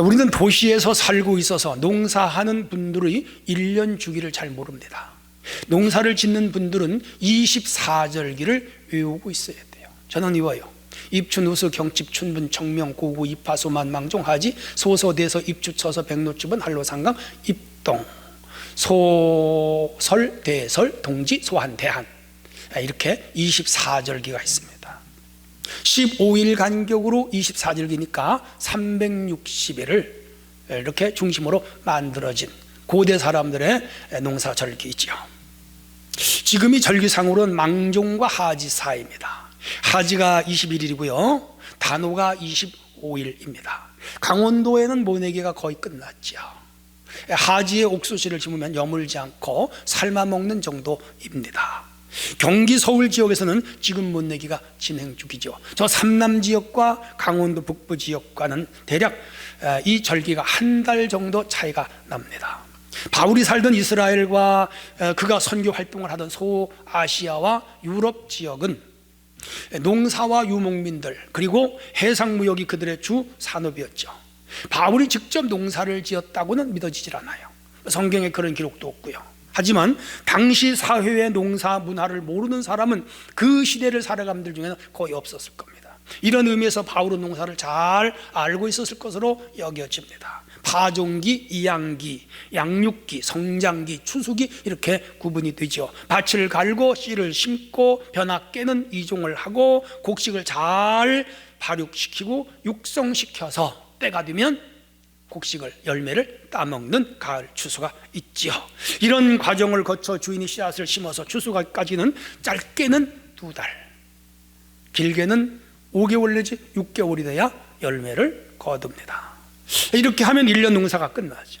우리는 도시에서 살고 있어서 농사하는 분들의 일년 주기를 잘 모릅니다. 농사를 짓는 분들은 24절기를 외우고 있어야 돼요. 저는 외워요. 입춘, 우수, 경칩, 춘분, 청명, 고구, 입하, 소 만, 망종, 하지, 소서, 대서, 입주, 처서, 백로주분, 한로, 상강, 입동, 소설, 대설, 동지, 소한, 대한 이렇게 24절기가 있습니다. 15일 간격으로 24절기니까 360일을 이렇게 중심으로 만들어진 고대 사람들의 농사절기이지요. 지금이 절기상으로는 망종과 하지 사이입니다. 하지가 21일이고요. 단오가 25일입니다. 강원도에는 모내기가 거의 끝났죠. 하지에 옥수수를 심으면 여물지 않고 삶아 먹는 정도입니다. 경기 서울 지역에서는 지금 못 내기가 진행 중이죠. 저 삼남 지역과 강원도 북부 지역과는 대략 이 절기가 한 달 정도 차이가 납니다. 바울이 살던 이스라엘과 그가 선교 활동을 하던 소아시아와 유럽 지역은 농사와 유목민들 그리고 해상 무역이 그들의 주 산업이었죠. 바울이 직접 농사를 지었다고는 믿어지질 않아요. 성경에 그런 기록도 없고요. 하지만 당시 사회의 농사 문화를 모르는 사람은 그 시대를 살아감들 중에는 거의 없었을 겁니다. 이런 의미에서 바울은 농사를 잘 알고 있었을 것으로 여겨집니다. 파종기, 이양기, 양육기, 성장기, 추수기 이렇게 구분이 되죠. 밭을 갈고 씨를 심고 변화 깨는 이종을 하고 곡식을 잘 발육시키고 육성시켜서 때가 되면 곡식을 열매를 따먹는 가을 추수가 있지요. 이런 과정을 거쳐 주인이 씨앗을 심어서 추수가까지는 짧게는 두 달, 길게는 5개월 내지 6개월이 돼야 열매를 거둡니다. 이렇게 하면 1년 농사가 끝나죠.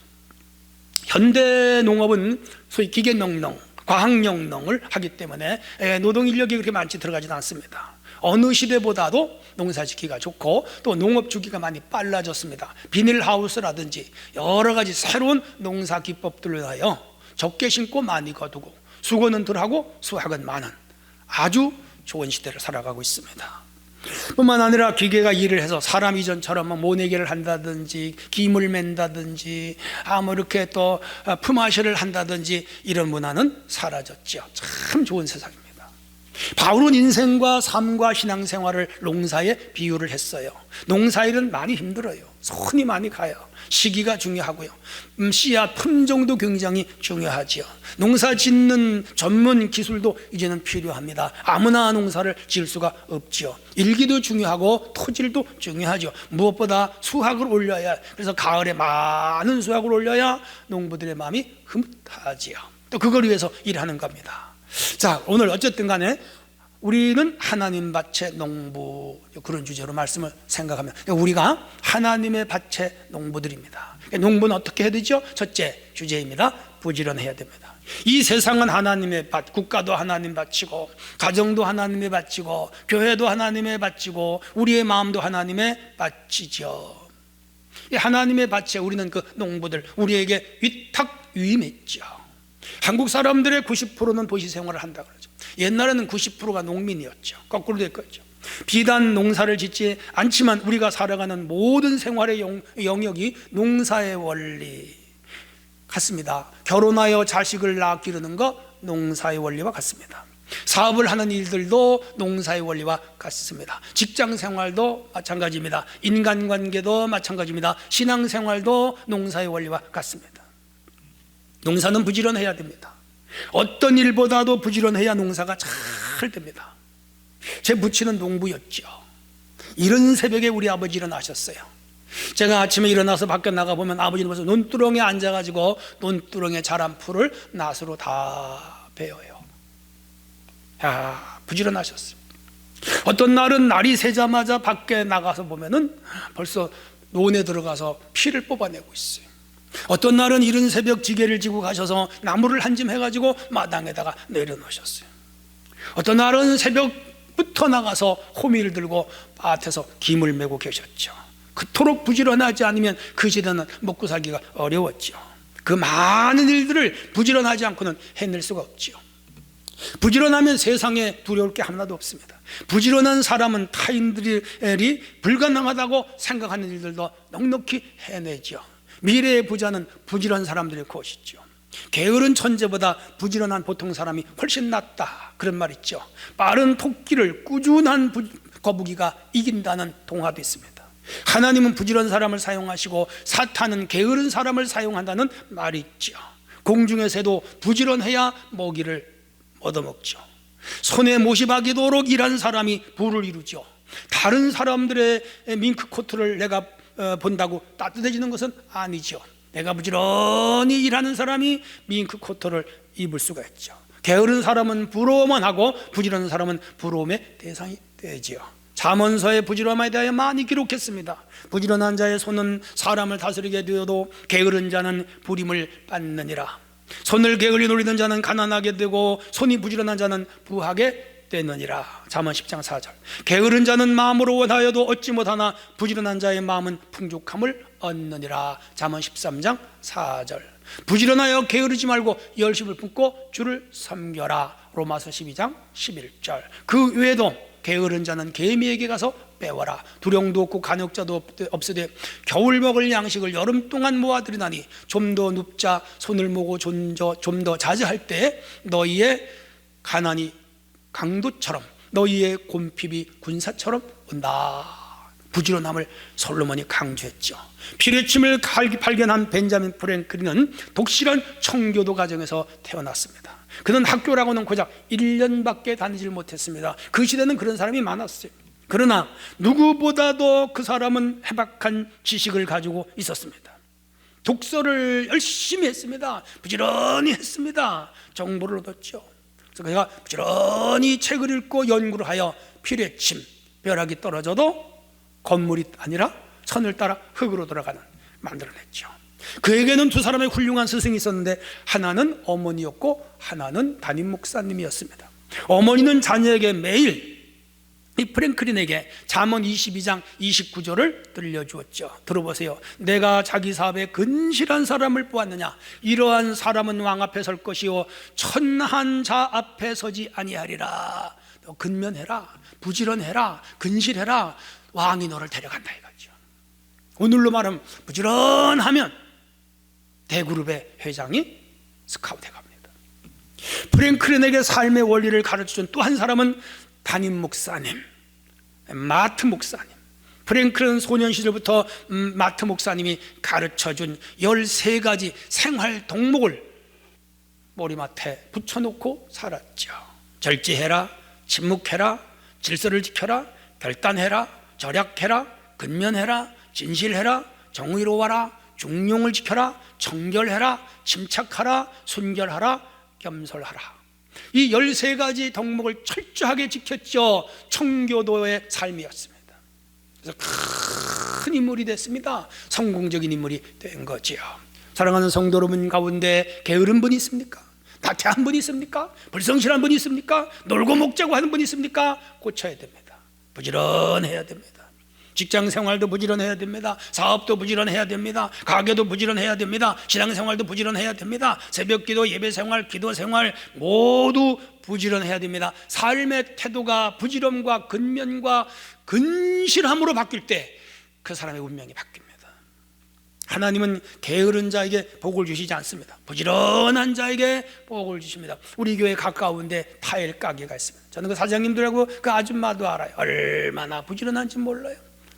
현대 농업은 소위 기계 농농, 과학 농농을 하기 때문에 노동 인력이 그렇게 많지 들어가지는 않습니다. 어느 시대보다도 농사 짓기가 좋고 또 농업 주기가 많이 빨라졌습니다. 비닐하우스라든지 여러 가지 새로운 농사 기법들로 하여 적게 심고 많이 거두고 수고는 덜하고 수확은 많은 아주 좋은 시대를 살아가고 있습니다. 뿐만 아니라 기계가 일을 해서 사람 이전처럼 뭐 모내기를 한다든지 김을 맨다든지 아뭐 이렇게 또 품앗이를 한다든지 이런 문화는 사라졌죠. 참 좋은 세상입니다. 바울은 인생과 삶과 신앙생활을 농사에 비유를 했어요. 농사일은 많이 힘들어요. 손이 많이 가요. 시기가 중요하고요. 음, 씨앗 품종도 굉장히 중요하지요. 농사 짓는 전문 기술도 이제는 필요합니다. 아무나 농사를 지을 수가 없지요. 일기도 중요하고 토질도 중요하죠. 무엇보다 수확을 올려야 그래서 가을에 많은 수확을 올려야 농부들의 마음이 흐뭇하지요. 또 그걸 위해서 일하는 겁니다. 자, 오늘 어쨌든 간에 우리는 하나님 밭의 농부 그런 주제로 말씀을 생각하면 우리가 하나님의 밭의 농부들입니다. 농부는 어떻게 해야 되죠? 첫째 주제입니다. 부지런해야 됩니다. 이 세상은 하나님의 밭, 국가도 하나님 밭이고 가정도 하나님의 밭이고 교회도 하나님의 밭이고 우리의 마음도 하나님의 밭이죠. 하나님의 밭에 우리는 그 농부들 우리에게 위탁 위임했죠. 한국 사람들의 90%는 도시 생활을 한다 그러죠. 옛날에는 90%가 농민이었죠. 거꾸로 됐겠죠. 비단 농사를 짓지 않지만 우리가 살아가는 모든 생활의 영역이 농사의 원리 같습니다. 결혼하여 자식을 낳아 기르는 것 농사의 원리와 같습니다. 사업을 하는 일들도 농사의 원리와 같습니다. 직장 생활도 마찬가지입니다. 인간관계도 마찬가지입니다. 신앙 생활도 농사의 원리와 같습니다. 농사는 부지런해야 됩니다. 어떤 일보다도 부지런해야 농사가 잘 됩니다. 제 부친은 농부였죠. 이런 새벽에 우리 아버지 일어나셨어요. 제가 아침에 일어나서 밖에 나가보면 아버지는 벌써 논두렁에 앉아가지고 논두렁에 자란 풀을 낫으로 다 베어요. 야, 부지런하셨어요. 어떤 날은 날이 새자마자 밖에 나가서 보면은 벌써 논에 들어가서 피를 뽑아내고 있어요. 어떤 날은 이른 새벽 지게를 지고 가셔서 나무를 한 짐 해가지고 마당에다가 내려놓으셨어요. 어떤 날은 새벽부터 나가서 호미를 들고 밭에서 김을 메고 계셨죠. 그토록 부지런하지 않으면 그 시대는 먹고 살기가 어려웠죠. 그 많은 일들을 부지런하지 않고는 해낼 수가 없지요. 부지런하면 세상에 두려울 게 하나도 없습니다. 부지런한 사람은 타인들이 불가능하다고 생각하는 일들도 넉넉히 해내죠. 미래의 부자는 부지런한 사람들의 것이죠. 게으른 천재보다 부지런한 보통 사람이 훨씬 낫다. 그런 말 있죠. 빠른 토끼를 꾸준한 부- 거북이가 이긴다는 동화도 있습니다. 하나님은 부지런한 사람을 사용하시고 사탄은 게으른 사람을 사용한다는 말이 있죠. 공중에서도 부지런해야 먹이를 얻어먹죠. 손에 못이 박이도록 일한 사람이 부를 이루죠. 다른 사람들의 밍크 코트를 내가 어, 본다고 따뜻해지는 것은 아니죠. 내가 부지런히 일하는 사람이 밍크 코트를 입을 수가 있죠. 게으른 사람은 부러워만 하고 부지런한 사람은 부러움의 대상이 되지요. 잠언서의 부지런함에 대하여 많이 기록했습니다. 부지런한 자의 손은 사람을 다스리게 되어도 게으른 자는 부림을 받느니라. 손을 게을리 노리는 자는 가난하게 되고 손이 부지런한 자는 부하게 되느니라. 잠언 10장 4절. 게으른 자는 마음으로 원하여도 얻지 못하나 부지런한 자의 마음은 풍족함을 얻느니라. 잠언 13장 4절. 부지런하여 게으르지 말고 열심을 품고 주를 섬겨라. 로마서 12장 11절. 그 외에도 게으른 자는 개미에게 가서 빼와라 두령도 없고 간역자도 없으되 겨울 먹을 양식을 여름 동안 모아들이나니 좀 더 눕자 손을 모고 좀 더 자제할 때 너희의 가난이 강도처럼 너희의 곰핍이 군사처럼 온다 부지런함을 솔로몬이 강조했죠 피뢰침을 발견한 벤자민 프랭클리는 독실한 청교도 가정에서 태어났습니다 그는 학교라고는 고작 1년밖에 다니질 못했습니다. 그 시대는 그런 사람이 많았어요. 그러나 누구보다도 그 사람은 해박한 지식을 가지고 있었습니다. 독서를 열심히 했습니다. 부지런히 했습니다. 정보를 얻었죠. 그래서 그가 부지런히 책을 읽고 연구를 하여 피뢰침, 벼락이 떨어져도 건물이 아니라 선을 따라 흙으로 들어가는 만들어냈죠. 그에게는 두 사람의 훌륭한 스승이 있었는데 하나는 어머니였고 하나는 담임 목사님이었습니다. 어머니는 자녀에게 매일 이 프랭클린에게 잠언 22장 29절을 들려주었죠. 들어보세요. 내가 자기 사업에 근실한 사람을 보았느냐? 이러한 사람은 왕 앞에 설 것이요 천한 자 앞에 서지 아니하리라. 너 근면해라, 부지런해라, 근실해라. 왕이 너를 데려간다 이거죠. 오늘로 말하면 부지런하면 대그룹의 회장이 스카우트에 갑니다. 프랭클린에게 삶의 원리를 가르쳐준 또 한 사람은 담임 목사님, 마트 목사님. 프랭클은 소년 시절부터 음, 마트 목사님이 가르쳐 준 13가지 생활 동목을 머리맡에 붙여놓고 살았죠. 절제해라, 침묵해라, 질서를 지켜라, 결단해라, 절약해라, 근면해라, 진실해라, 정의로워라, 중용을 지켜라, 정결해라, 침착하라, 순결하라, 겸손하라. 이 13가지 덕목을 철저하게 지켰죠. 청교도의 삶이었습니다. 그래서 큰 인물이 됐습니다. 성공적인 인물이 된 거지요. 사랑하는 성도 여러분 가운데 게으른 분이 있습니까? 나태한 분이 있습니까? 불성실한 분이 있습니까? 놀고 먹자고 하는 분이 있습니까? 고쳐야 됩니다. 부지런해야 됩니다. 직장 생활도 부지런해야 됩니다. 사업도 부지런해야 됩니다. 가게도 부지런해야 됩니다. 신앙 생활도 부지런해야 됩니다. 새벽 기도, 예배 생활, 기도 생활 모두 부지런해야 됩니다. 삶의 태도가 부지런과 근면과 근실함으로 바뀔 때 그 사람의 운명이 바뀝니다. 하나님은 게으른 자에게 복을 주시지 않습니다. 부지런한 자에게 복을 주십니다. 우리 교회 가까운데 타일 가게가 있습니다. 저는 그 사장님들하고 그 아줌마도 알아요. 얼마나 부지런한지 몰라요.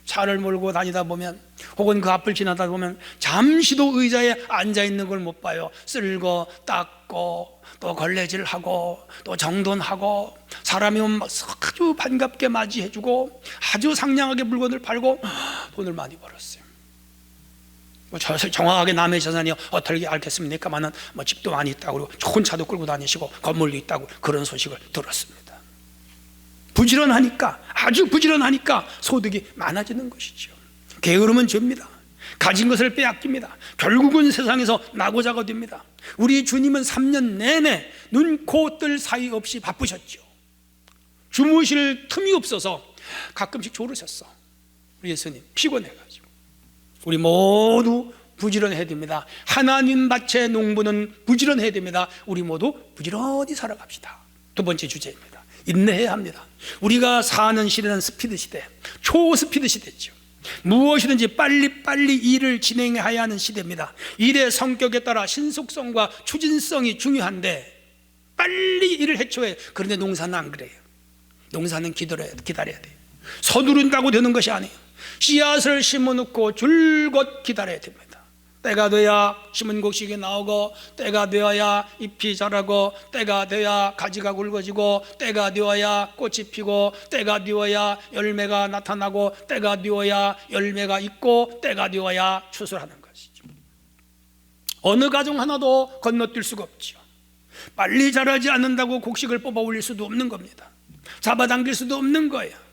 차를 몰고 다니다 보면 혹은 그 앞을 지나다 보면 잠시도 의자에 앉아 있는 걸 못 봐요. 쓸고 닦고 또 걸레질하고 또 정돈하고 사람이 오면 아주 반갑게 맞이해 주고 아주 상냥하게 물건을 팔고 돈을 많이 벌었어요. 뭐 정확하게 남의 재산이 어떻게 알겠습니까만은 뭐 집도 많이 있다고 그리고 좋은 차도 끌고 다니시고 건물도 있다고 그런 소식을 들었습니다. 부지런하니까 아주 부지런하니까 소득이 많아지는 것이죠. 게으름은 죄입니다. 가진 것을 빼앗깁니다. 결국은 세상에서 나고자가 됩니다. 우리 주님은 3년 내내 눈, 코, 뜰 사이 없이 바쁘셨죠. 주무실 틈이 없어서 가끔씩 졸으셨어. 우리 예수님 피곤해가지고. 우리 모두 부지런해야 됩니다. 하나님 밭의 농부는 부지런해야 됩니다. 우리 모두 부지런히 살아갑시다. 두 번째 주제입니다. 인내해야 합니다. 우리가 사는 시대는 스피드 시대, 초스피드 시대죠. 무엇이든지 빨리 빨리 일을 진행해야 하는 시대입니다. 일의 성격에 따라 신속성과 추진성이 중요한데 빨리 일을 해쳐야 해요. 그런데 농사는 안 그래요. 농사는 기다려야, 기다려야 돼요. 서두른다고 되는 것이 아니에요. 씨앗을 심어놓고 줄곧 기다려야 됩니다. 때가 돼야 심은 곡식이 나오고 때가 되어야 잎이 자라고 때가 돼야 가지가 굵어지고 때가 되어야 꽃이 피고 때가 되어야 열매가 나타나고 때가 되어야 열매가 있고 때가 되어야 추수하는 것이죠. 어느 가정 하나도 건너뛸 수가 없죠. 빨리 자라지 않는다고 곡식을 뽑아 올릴 수도 없는 겁니다. 잡아당길 수도 없는 거예요.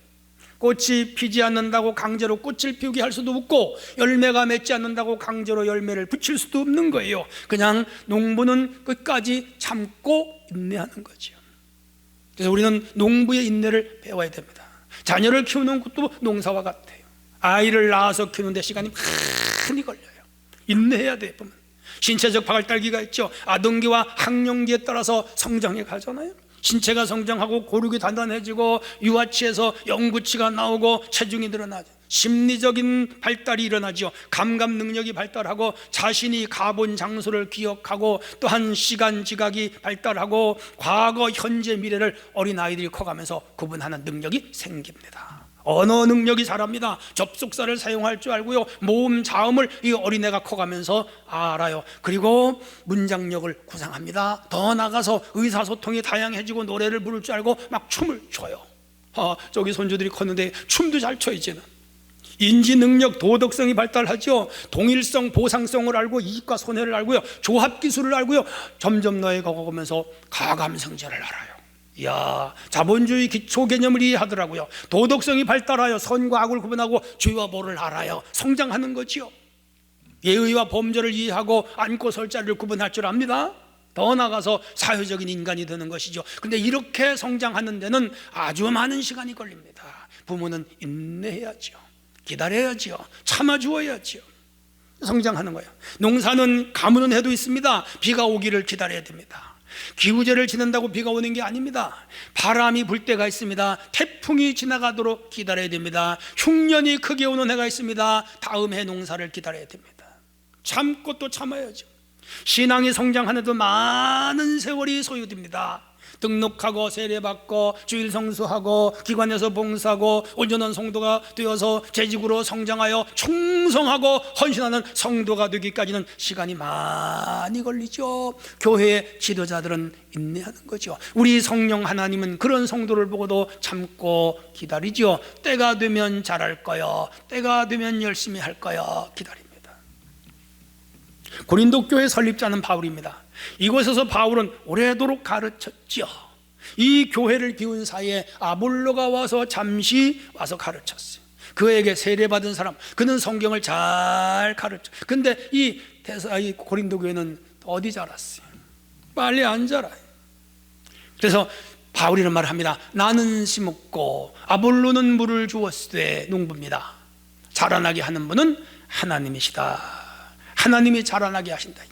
꽃이 피지 않는다고 강제로 꽃을 피우게 할 수도 없고 열매가 맺지 않는다고 강제로 열매를 붙일 수도 없는 거예요. 그냥 농부는 끝까지 참고 인내하는 거죠. 그래서 우리는 농부의 인내를 배워야 됩니다. 자녀를 키우는 것도 농사와 같아요. 아이를 낳아서 키우는데 시간이 많이 걸려요. 인내해야 돼요. 보면. 신체적 발달기가 있죠. 아동기와 학령기에 따라서 성장해 가잖아요. 신체가 성장하고 고륙이 단단해지고 유아치에서 영구치가 나오고 체중이 늘어나죠. 심리적인 발달이 일어나죠. 감각 능력이 발달하고 자신이 가본 장소를 기억하고 또한 시간 지각이 발달하고 과거, 현재, 미래를 어린 아이들이 커가면서 구분하는 능력이 생깁니다. 언어 능력이 자랍니다. 접속사를 사용할 줄 알고요. 모음, 자음을 이 어린애가 커가면서 알아요. 그리고 문장력을 구상합니다. 더 나가서 의사소통이 다양해지고 노래를 부를 줄 알고 막 춤을 춰요. 아, 저기 손주들이 컸는데 춤도 잘 춰, 이제는. 인지 능력, 도덕성이 발달하죠. 동일성, 보상성을 알고 이익과 손해를 알고요. 조합 기술을 알고요. 점점 너희가 가면서 가감성제를 알아요. 이야, 자본주의 기초 개념을 이해하더라고요. 도덕성이 발달하여 선과 악을 구분하고 죄와 벌을 알아요. 성장하는 거지요. 예의와 범죄를 이해하고 안고 설 자리를 구분할 줄 압니다. 더 나가서 사회적인 인간이 되는 것이죠. 근데 이렇게 성장하는 데는 아주 많은 시간이 걸립니다. 부모는 인내해야죠. 기다려야지요. 참아주어야지요. 성장하는 거예요. 농사는 가무는 해도 있습니다. 비가 오기를 기다려야 됩니다. 기후제를 지낸다고 비가 오는 게 아닙니다. 바람이 불 때가 있습니다. 태풍이 지나가도록 기다려야 됩니다. 흉년이 크게 오는 해가 있습니다. 다음 해 농사를 기다려야 됩니다. 참고 또 참아야죠. 신앙이 성장하는데도 많은 세월이 소요됩니다. 등록하고 세례받고 주일 성수하고 기관에서 봉사하고 온전한 성도가 되어서 재직으로 성장하여 충성하고 헌신하는 성도가 되기까지는 시간이 많이 걸리죠. 교회 지도자들은 인내하는 거죠. 우리 성령 하나님은 그런 성도를 보고도 참고 기다리죠. 때가 되면 잘할 거요. 때가 되면 열심히 할 거요. 기다립니다. 고린도 교회 설립자는 바울입니다. 이곳에서 바울은 오래도록 가르쳤죠. 이 교회를 비운 사이에 아볼로가 와서 잠시 와서 가르쳤어요. 그에게 세례받은 사람, 그는 성경을 잘 가르쳐. 근데 이 대사, 이 고린도 교회는 어디 자랐어요? 빨리 안 자라요. 그래서 바울이는 말을 합니다. 나는 심었고 아볼로는 물을 주었으되 농부입니다. 자라나게 하는 분은 하나님이시다. 하나님이 자라나게 하신다.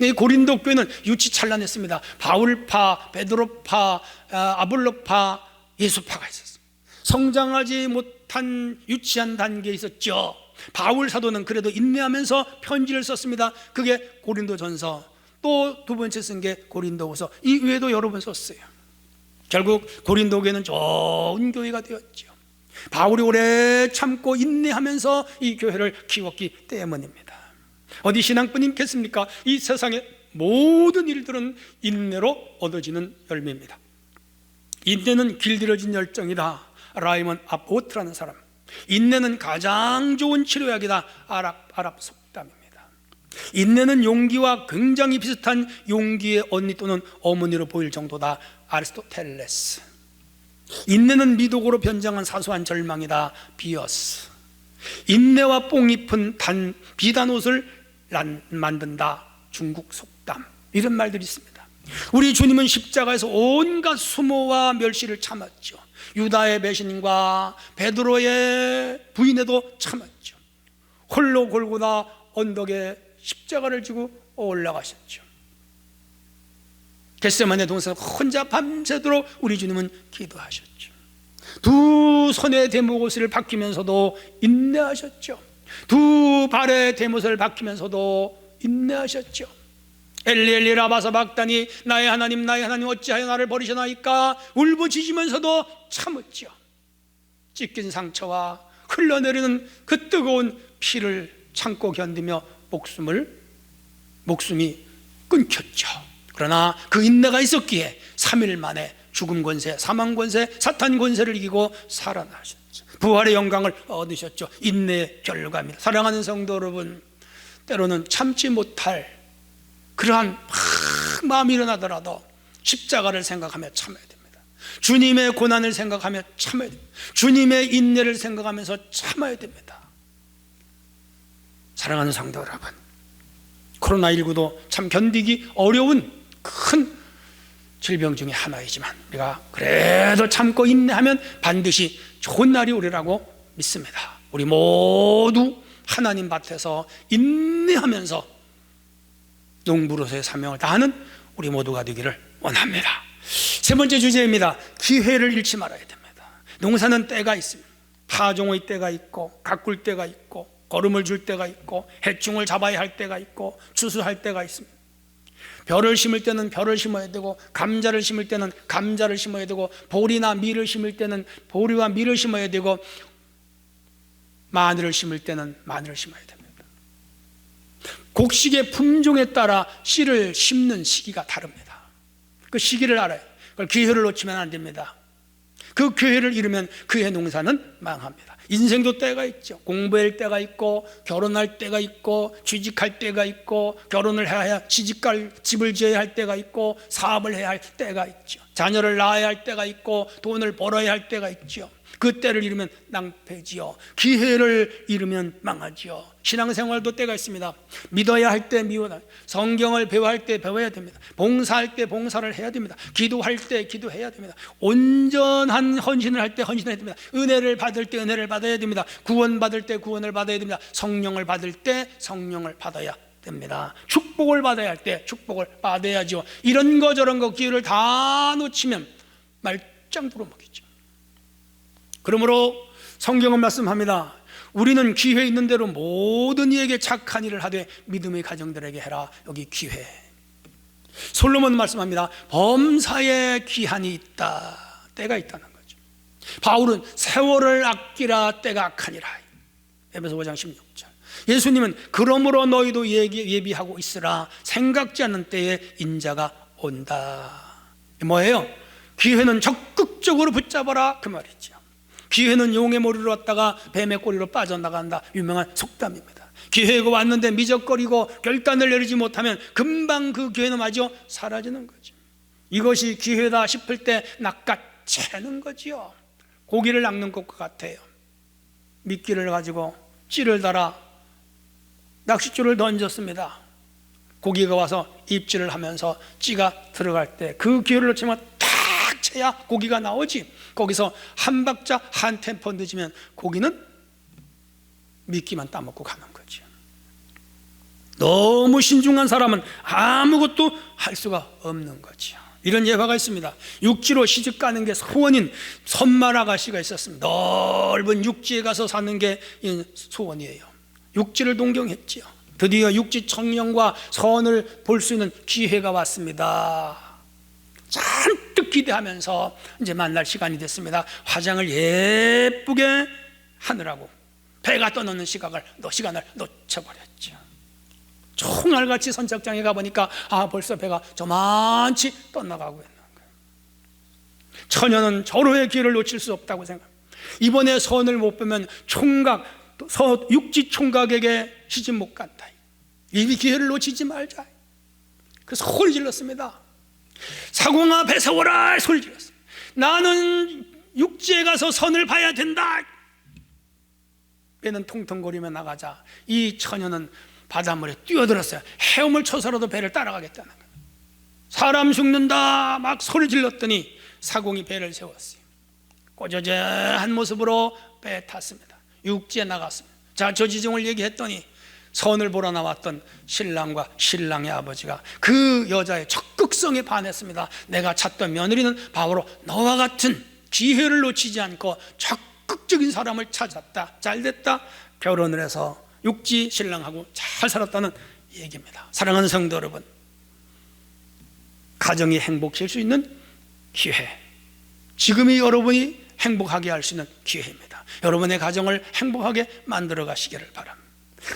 이 고린도 교회는 유치찬란했습니다. 바울파, 베드로파, 아, 아볼로파, 예수파가 있었습니다. 성장하지 못한 유치한 단계에 있었죠. 바울 사도는 그래도 인내하면서 편지를 썼습니다. 그게 고린도 전서. 또 두 번째 쓴 게 고린도후서. 이 외에도 여러 번 썼어요. 결국 고린도 교회는 좋은 교회가 되었죠. 바울이 오래 참고 인내하면서 이 교회를 키웠기 때문입니다. 어디 신앙뿐 있겠습니까? 이 세상의 모든 일들은 인내로 얻어지는 열매입니다. 인내는 길들여진 열정이다. 라이먼 아포트라는 사람. 인내는 가장 좋은 치료약이다. 아랍 아랍 속담입니다. 인내는 용기와 굉장히 비슷한 용기의 언니 또는 어머니로 보일 정도다. 아리스토텔레스. 인내는 미독으로 변장한 사소한 절망이다. 비어스. 인내와 뽕잎은 단 비단 옷을 란, 만든다. 중국 속담. 이런 말들이 있습니다. 우리 주님은 십자가에서 온갖 수모와 멸시를 참았죠. 유다의 배신과 베드로의 부인에도 참았죠. 홀로 골고다 언덕에 십자가를 지고 올라가셨죠. 겟세만의 동산 혼자 밤새도록 우리 주님은 기도하셨죠. 두 손의 대목옷을 박히면서도 인내하셨죠. 두 발의 대못을 박히면서도 인내하셨죠. 엘리 엘리 라바사 박다니 나의 하나님 나의 하나님 어찌하여 나를 버리시나이까 울부짖으면서도 참았죠. 찢긴 상처와 흘러내리는 그 뜨거운 피를 참고 견디며 목숨을 목숨이 끊겼죠. 그러나 그 인내가 있었기에 3일 만에 죽음 권세, 사망 권세, 사탄 권세를 이기고 살아나셨죠. 부활의 영광을 얻으셨죠. 인내의 결과입니다. 사랑하는 성도 여러분, 때로는 참지 못할 그러한 막 마음이 일어나더라도 십자가를 생각하며 참아야 됩니다. 주님의 고난을 생각하며 참아야 됩니다. 주님의 인내를 생각하면서 참아야 됩니다. 사랑하는 성도 여러분, 코로나19도 참 견디기 어려운 큰 질병 중에 하나이지만 우리가 그래도 참고 인내하면 반드시 좋은 날이 오리라고 믿습니다. 우리 모두 하나님 밭에서 인내하면서 농부로서의 사명을 다하는 우리 모두가 되기를 원합니다. 세 번째 주제입니다. 기회를 잃지 말아야 됩니다. 농사는 때가 있습니다. 파종의 때가 있고 가꿀 때가 있고 거름을 줄 때가 있고 해충을 잡아야 할 때가 있고 추수할 때가 있습니다. 벼를 심을 때는 벼를 심어야 되고 감자를 심을 때는 감자를 심어야 되고 보리나 밀을 심을 때는 보리와 밀을 심어야 되고 마늘을 심을 때는 마늘을 심어야 됩니다. 곡식의 품종에 따라 씨를 심는 시기가 다릅니다. 그 시기를 알아요. 그걸 기회를 놓치면 안 됩니다. 그 기회를 잃으면 그의 농사는 망합니다. 인생도 때가 있죠. 공부할 때가 있고 결혼할 때가 있고 취직할 때가 있고 결혼을 해야 취직할 집을 지어야 할 때가 있고 사업을 해야 할 때가 있죠. 자녀를 낳아야 할 때가 있고 돈을 벌어야 할 때가 있죠. 그 때를 잃으면 낭패지요. 기회를 잃으면 망하지요. 신앙생활도 때가 있습니다. 믿어야 할때 미워야 성경을 배워야 할 때 배워야 됩니다. 봉사할 때 봉사를 해야 됩니다. 기도할 때 기도해야 됩니다. 온전한 헌신을 할 때 헌신해야 됩니다. 은혜를 받을 때 은혜를 받아야 됩니다. 구원 받을 때 구원을 받아야 됩니다. 성령을 받을 때 성령을 받아야 됩니다. 축복을 받아야 할 때 축복을 받아야죠. 이런 거 저런 거 기회를 다 놓치면 말짱 부러먹이죠. 그러므로 성경은 말씀합니다. 우리는 기회 있는 대로 모든 이에게 착한 일을 하되 믿음의 가정들에게 해라. 여기 기회. 솔로몬 말씀합니다. 범사에 기한이 있다. 때가 있다는 거죠. 바울은 세월을 아끼라 때가 악하니라. 에베소 5장 16절. 예수님은 그러므로 너희도 예비하고 있으라. 생각지 않는 때에 인자가 온다. 뭐예요? 기회는 적극적으로 붙잡아라. 그 말이죠. 기회는 용의 머리로 왔다가 뱀의 꼬리로 빠져나간다. 유명한 속담입니다. 기회가 왔는데 미적거리고 결단을 내리지 못하면 금방 그 기회는 마저 사라지는 거죠. 이것이 기회다 싶을 때 낚아채는 거지요. 고기를 낚는 것과 같아요. 미끼를 가지고 찌를 달아 낚싯줄을 던졌습니다. 고기가 와서 입질을 하면서 찌가 들어갈 때 그 기회를 놓치면 탁 채야 고기가 나오지. 거기서 한 박자 한 템포 늦으면 고기는 미끼만 따먹고 가는 거죠. 너무 신중한 사람은 아무것도 할 수가 없는 거죠. 이런 예화가 있습니다. 육지로 시집 가는 게 소원인 선말 아가씨가 있었습니다. 넓은 육지에 가서 사는 게 소원이에요. 육지를 동경했지요. 드디어 육지 청령과 선을 볼 수 있는 기회가 왔습니다. 잔뜩 기대하면서 이제 만날 시간이 됐습니다. 화장을 예쁘게 하느라고 배가 떠놓는 시각을 시간을 놓쳐버렸죠. 총알같이 선착장에 가보니까 아 벌써 배가 저만치 떠나가고 있는 거예요. 처녀는 절호의 기회를 놓칠 수 없다고 생각. 이번에 선을 못 보면 총각 서 육지 총각에게 시집 못 간다. 이 기회를 놓치지 말자. 그래서 소리 질렀습니다. 사공아 배 세워라 소리 질렀어. 나는 육지에 가서 선을 봐야 된다. 배는 통통거리며 나가자 이 처녀는 바닷물에 뛰어들었어요. 헤엄을 쳐서라도 배를 따라가겠다는 거예요. 사람 죽는다 막 소리 질렀더니 사공이 배를 세웠어요. 꼬저저한 모습으로 배에 탔습니다. 육지에 나갔습니다. 자, 저 지정을 얘기했더니 선을 보러 나왔던 신랑과 신랑의 아버지가 그 여자의 적극성에 반했습니다. 내가 찾던 며느리는 바로 너와 같은 기회를 놓치지 않고 적극적인 사람을 찾았다. 잘 됐다. 결혼을 해서 육지 신랑하고 잘 살았다는 얘기입니다. 사랑하는 성도 여러분, 가정이 행복해질 수 있는 기회. 지금이 여러분이 행복하게 할 수 있는 기회입니다. 여러분의 가정을 행복하게 만들어 가시기를 바랍니다.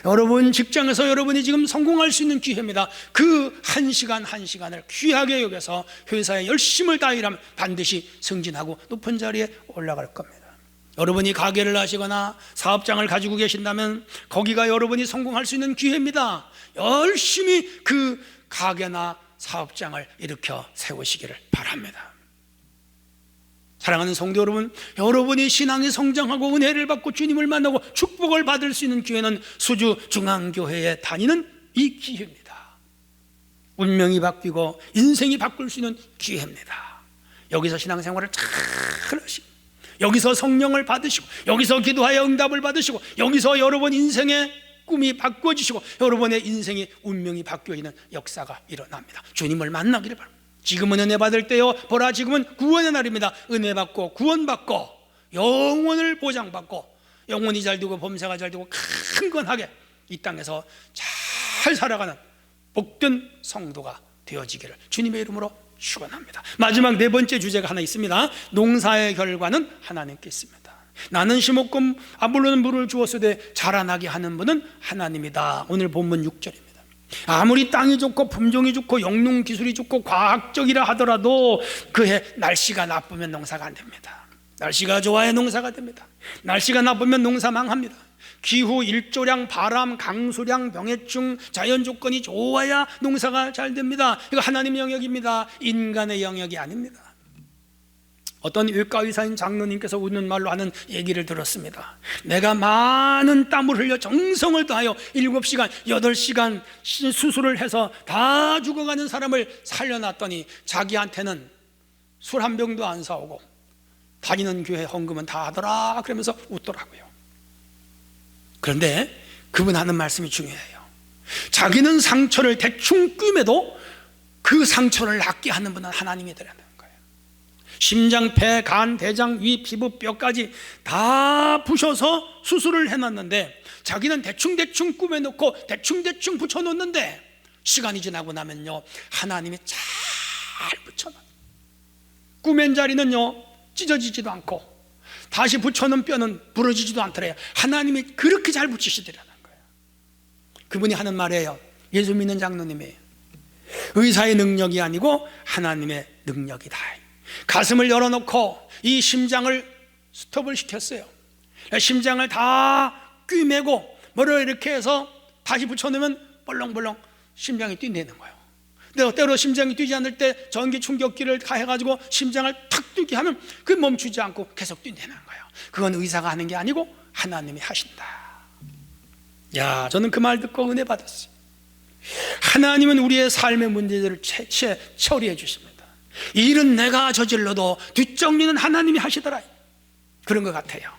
여러분 직장에서 여러분이 지금 성공할 수 있는 기회입니다. 그 한 시간 한 시간을 귀하게 여겨서 회사에 열심을 다하면 반드시 승진하고 높은 자리에 올라갈 겁니다. 여러분이 가게를 하시거나 사업장을 가지고 계신다면 거기가 여러분이 성공할 수 있는 기회입니다. 열심히 그 가게나 사업장을 일으켜 세우시기를 바랍니다. 사랑하는 성도 여러분, 여러분이 신앙이 성장하고 은혜를 받고 주님을 만나고 축복을 받을 수 있는 기회는 수주 중앙교회에 다니는 이 기회입니다. 운명이 바뀌고 인생이 바꿀 수 있는 기회입니다. 여기서 신앙생활을 잘 하시고 여기서 성령을 받으시고 여기서 기도하여 응답을 받으시고 여기서 여러분 인생의 꿈이 바꿔지시고 여러분의 인생의 운명이 바뀌어지는 역사가 일어납니다. 주님을 만나기를 바랍니다. 지금은 은혜 받을 때요. 보라 지금은 구원의 날입니다. 은혜 받고 구원 받고 영원을 보장받고 영원히 잘 되고 범사가 잘 되고 강건하게 이 땅에서 잘 살아가는 복된 성도가 되어지기를 주님의 이름으로 축원합니다. 마지막 네 번째 주제가 하나 있습니다. 농사의 결과는 하나님께 있습니다. 나는 심었고 아물로는 물을 주었으되 자라나게 하는 분은 하나님이다. 오늘 본문 6절입니다. 아무리 땅이 좋고 품종이 좋고 영농 기술이 좋고 과학적이라 하더라도 그해 날씨가 나쁘면 농사가 안 됩니다. 날씨가 좋아야 농사가 됩니다. 날씨가 나쁘면 농사 망합니다. 기후, 일조량, 바람, 강수량, 병해충, 자연 조건이 좋아야 농사가 잘 됩니다. 이거 하나님 영역입니다. 인간의 영역이 아닙니다. 어떤 외과의사인 장로님께서 웃는 말로 하는 얘기를 들었습니다. 내가 많은 땀을 흘려 정성을 다하여 7시간, 8시간 수술을 해서 다 죽어가는 사람을 살려놨더니 자기한테는 술 한 병도 안 사오고 다니는 교회 헌금은 다 하더라 그러면서 웃더라고요. 그런데 그분 하는 말씀이 중요해요. 자기는 상처를 대충 꿰매도 그 상처를 낫게 하는 분은 하나님이더라. 심장, 폐, 간, 대장, 위, 피부, 뼈까지 다 부셔서 수술을 해놨는데 자기는 대충대충 꾸며놓고 대충대충 붙여놓는데 시간이 지나고 나면요 하나님이 잘 붙여놔. 꾸맨 자리는요 찢어지지도 않고 다시 붙여놓은 뼈는 부러지지도 않더래요. 하나님이 그렇게 잘 붙이시더라는 거예요. 그분이 하는 말이에요. 예수 믿는 장로님이에요 의사의 능력이 아니고 하나님의 능력이다 가슴을 열어놓고 이 심장을 스톱을 시켰어요. 심장을 다 꿰매고 뭐를 이렇게 해서 다시 붙여놓으면 벌렁벌렁 심장이 뛴다는 거예요. 근데 때로 심장이 뛰지 않을 때 전기 충격기를 가해가지고 심장을 탁 뛰게 하면 그 멈추지 않고 계속 뛴다는 거예요. 그건 의사가 하는 게 아니고 하나님이 하신다. 야, 저는 그 말 듣고 은혜 받았어요. 하나님은 우리의 삶의 문제들을 채, 채, 처리해 주십니다. 일은 내가 저질러도 뒷정리는 하나님이 하시더라. 그런 것 같아요.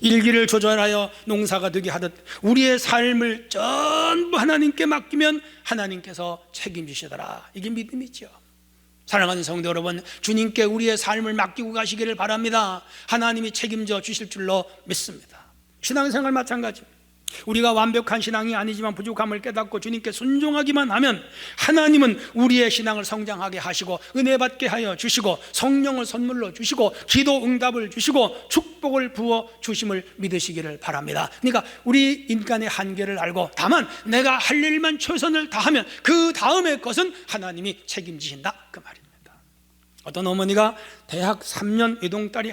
일기를 조절하여 농사가 되게 하듯 우리의 삶을 전부 하나님께 맡기면 하나님께서 책임지시더라. 이게 믿음이죠. 사랑하는 성도 여러분, 주님께 우리의 삶을 맡기고 가시기를 바랍니다. 하나님이 책임져 주실 줄로 믿습니다. 신앙생활 마찬가지입니다. 우리가 완벽한 신앙이 아니지만 부족함을 깨닫고 주님께 순종하기만 하면 하나님은 우리의 신앙을 성장하게 하시고 은혜 받게 하여 주시고 성령을 선물로 주시고 기도 응답을 주시고 축복을 부어 주심을 믿으시기를 바랍니다. 그러니까 우리 인간의 한계를 알고 다만 내가 할 일만 최선을 다하면 그 다음의 것은 하나님이 책임지신다 그 말입니다. 어떤 어머니가 대학 3년 외동딸이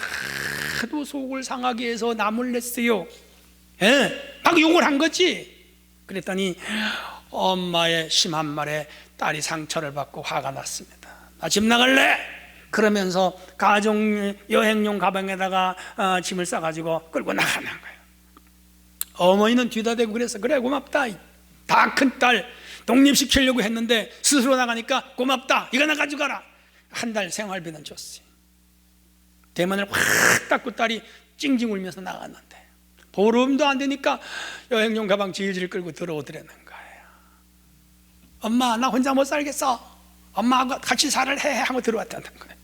하도 속을 상하게 해서 남을 냈어요. 예, 막 욕을 한 거지. 그랬더니 엄마의 심한 말에 딸이 상처를 받고 화가 났습니다. 나 집 나갈래? 그러면서 가정 여행용 가방에다가 어, 짐을 싸가지고 끌고 나가는 거예요. 어머니는 뒤다 대고 그래서 그래 고맙다. 다 큰 딸 독립시키려고 했는데 스스로 나가니까 고맙다. 이거 나 가져가라. 한 달 생활비는 줬어요. 대문을 확 닫고 딸이 찡찡 울면서 나갔는데 보름도 안 되니까 여행용 가방 질질 끌고 들어오더라는 거예요. 엄마 나 혼자 못 살겠어. 엄마하고 같이 살을 해 하고 들어왔다는 거예요.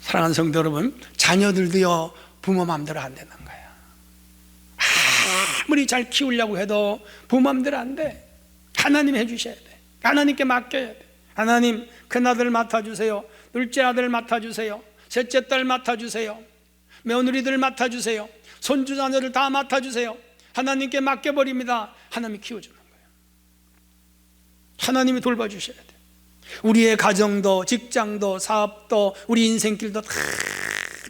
사랑하는 성도 여러분, 자녀들도요 부모 마음대로 안 되는 거예요. 아무리 잘 키우려고 해도 부모 마음대로 안 돼. 하나님 해주셔야 돼. 하나님께 맡겨야 돼. 하나님 큰 아들 맡아주세요. 둘째 아들 맡아주세요. 셋째 딸 맡아주세요. 며느리들 맡아주세요. 손주 자녀를 다 맡아주세요. 하나님께 맡겨버립니다. 하나님이 키워주는 거예요. 하나님이 돌봐주셔야 돼요. 우리의 가정도, 직장도, 사업도, 우리 인생길도 다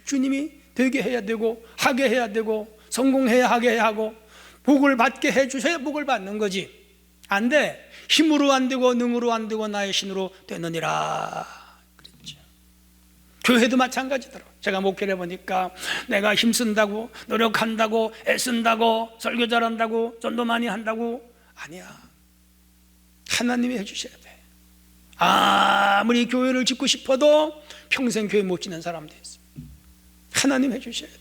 주님이 되게 해야 되고, 하게 해야 되고, 성공해야 하게 해야 하고, 복을 받게 해주셔야 복을 받는 거지. 안 돼. 힘으로 안 되고, 능으로 안 되고, 나의 신으로 되느니라. 교회도 마찬가지더라고. 제가 목회를 해보니까 내가 힘쓴다고, 노력한다고, 애쓴다고, 설교 잘한다고, 전도 많이 한다고. 아니야. 하나님이 해주셔야 돼. 아무리 교회를 짓고 싶어도 평생 교회 못 짓는 사람도 있어. 하나님 해주셔야 돼.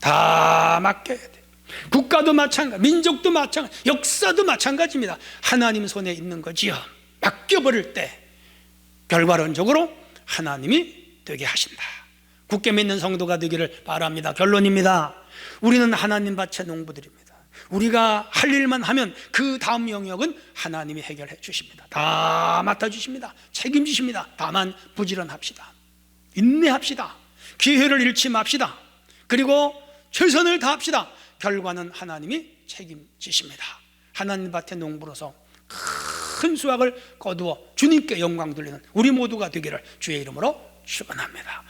다 맡겨야 돼. 국가도 마찬가지, 민족도 마찬가지, 역사도 마찬가지입니다. 하나님 손에 있는 거지요. 맡겨버릴 때 결과론적으로 하나님이 되게 하신다. 굳게 믿는 성도가 되기를 바랍니다. 결론입니다. 우리는 하나님 밭의 농부들입니다. 우리가 할 일만 하면 그 다음 영역은 하나님이 해결해 주십니다. 다 맡아 주십니다. 책임지십니다. 다만 부지런합시다. 인내합시다. 기회를 잃지 맙시다. 그리고 최선을 다합시다. 결과는 하나님이 책임지십니다. 하나님 밭의 농부로서 큰 수확을 거두어 주님께 영광 돌리는 우리 모두가 되기를 주의 이름으로 축원합니다.